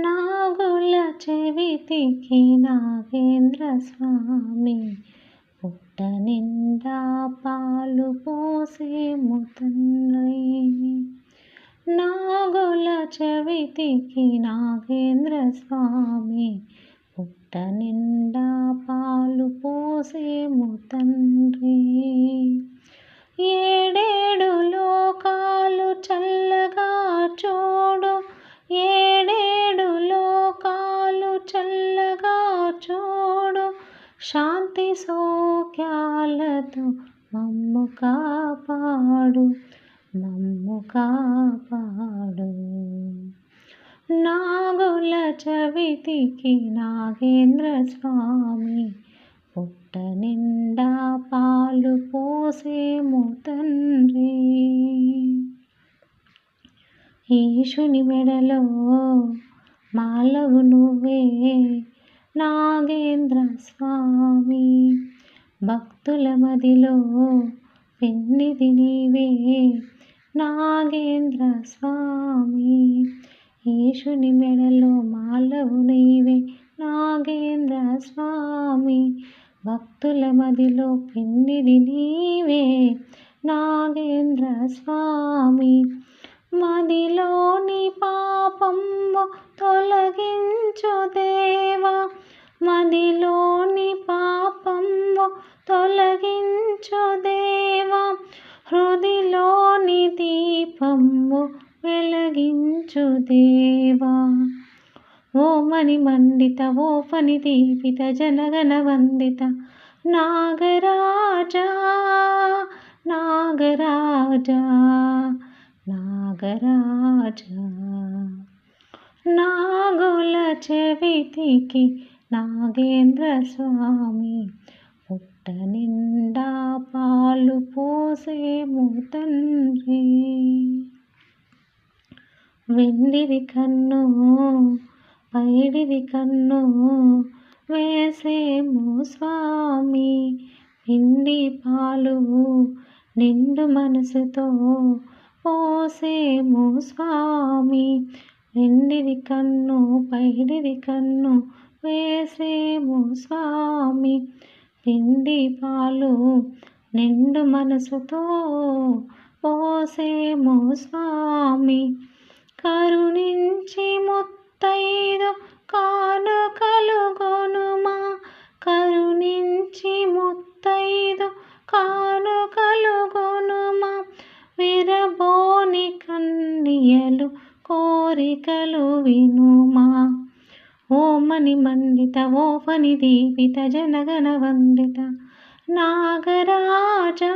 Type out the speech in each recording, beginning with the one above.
నాగుల చెవితికి నాగేంద్ర స్వామి పుట్ట నిండా పాలు పోసే తండ్రి నాగుల చెవితికి నాగేంద్ర స్వామి పుట్ట నిండా పాలు పోసే ముతండ్రి శాంతి సౌఖ్యాలతో మమ్ము కాపాడు మమ్ము కాపాడు. నాగుల చవితికి నాగేంద్ర స్వామి పుట్ట నిండా పాలు పోసేము తండ్రి. ఈశుని మెడలో మాలవు నువ్వే నాగేంద్ర స్వామి భక్తుల మదిలో పెన్నిది నీవే. నాగేంద్ర స్వామి యేషుని మెడలో మాలవు నీవే. నాగేంద్ర స్వామి భక్తుల మదిలో పెన్నిది నీవే. నాగేంద్ర స్వామి మదిలోని పాపము తొలగించు దేవా. మదిలోని పా వెలగించు దేవా. ఓ మణి మండిత ఓ ఫణి దీపిత జనగణ వందిత. నాగరాజా నాగరాజా నాగరాజా. నాగుల చెవితికి నాగేంద్ర స్వామి పుట్ట నిండా పాలు పోసే తండ్రి వెండిది కన్ను పైడిది కన్ను వేసేము స్వామి. పిండి పాలు నిండు మనసుతో పోసేము స్వామి. వెండిది కన్ను పైడిది కన్ను వేసేము స్వామి. పిండి పాలు నిండు మనసుతో పోసేము స్వామి. కరుణించి ముత్తైదు కాను కలుగొనుమా కరుణించి ముత్తైదు కాను కలుగొనుమా విరబోని కన్యలు కోరికలు వినుమా. ఓ మణి మండిత ఓ ఫని దీపిత జనగణ వందిత నాగరాజా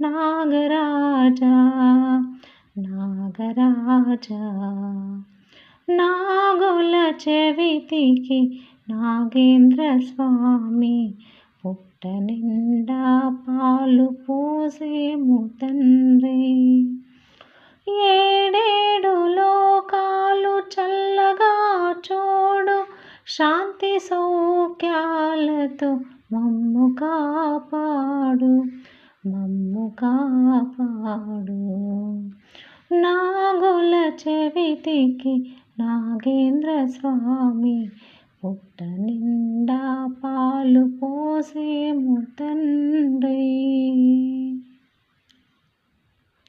నాగరాజా నాగరాజా. నాగుల చెవితికి నాగేంద్ర స్వామి పుట్ట నిండా పాలు పోసేము తండ్రి ఏడేడు లోకాలు చల్లగా చూడు శాంతి సౌఖ్యాలతో మమ్ము కాపాడు మమ్ము కాపాడు. నాగుల చెవితికి నాగేంద్ర స్వామి పుట్ట నిండా పాలు పోసే ముతండ్రి.